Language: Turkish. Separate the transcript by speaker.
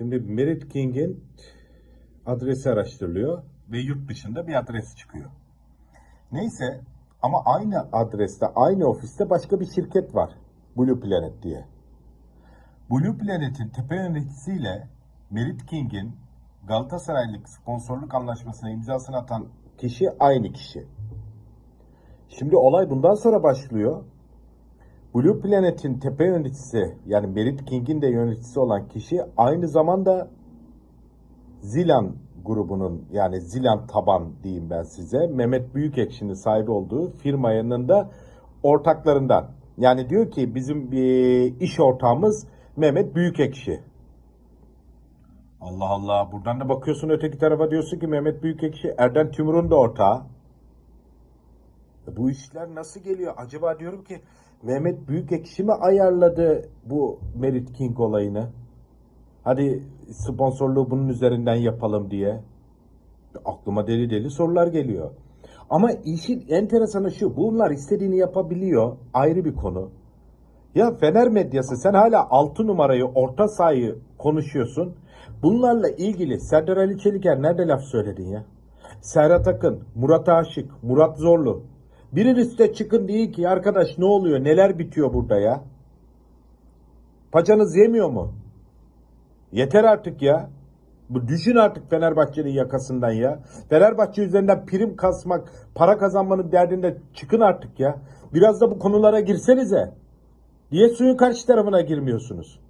Speaker 1: Şimdi Merit King'in adresi araştırılıyor ve yurt dışında bir adres çıkıyor. Neyse ama aynı adreste, aynı ofiste başka bir şirket var. Blue Planet diye. Blue Planet'in tepe yöneticisiyle Merit King'in Galatasaraylık sponsorluk anlaşmasına imzasını atan kişi aynı kişi. Şimdi olay bundan sonra başlıyor. Blue Planet'in tepe yöneticisi yani Merit King'in de yöneticisi olan kişi aynı zamanda Zilan grubunun yani Zilan taban diyeyim ben size Mehmet Büyükekşi'nin sahibi olduğu firmanın da ortaklarından. Yani diyor ki bizim bir iş ortağımız Mehmet Büyükekşi. Allah Allah buradan da bakıyorsun öteki tarafa diyorsun ki Mehmet Büyükekşi Erden Timur'un da ortağı. E Bu işler nasıl geliyor? Acaba diyorum ki Mehmet Büyükekşi mi ayarladı bu Merit King olayını? Hadi sponsorluğu bunun üzerinden yapalım diye. Aklıma deli deli sorular geliyor. Ama işin enteresanı şu. Bunlar istediğini yapabiliyor. Ayrı bir konu. Ya Fener medyası sen hala 6 numarayı orta sahayı konuşuyorsun. Bunlarla ilgili Serdar Ali Çeliker nerede laf söyledin ya? Serhat Akın, Murat Aşık, Murat Zorlu. Biriniz de çıkın deyin ki arkadaş ne oluyor neler bitiyor burada ya? Paçanız yemiyor mu? Yeter artık ya. Bu düşün artık Fenerbahçe'nin yakasından ya. Fenerbahçe üzerinden prim kasmak, para kazanmanın derdinde çıkın artık ya. Biraz da bu konulara girsenize. Niye suyun karşı tarafına girmiyorsunuz?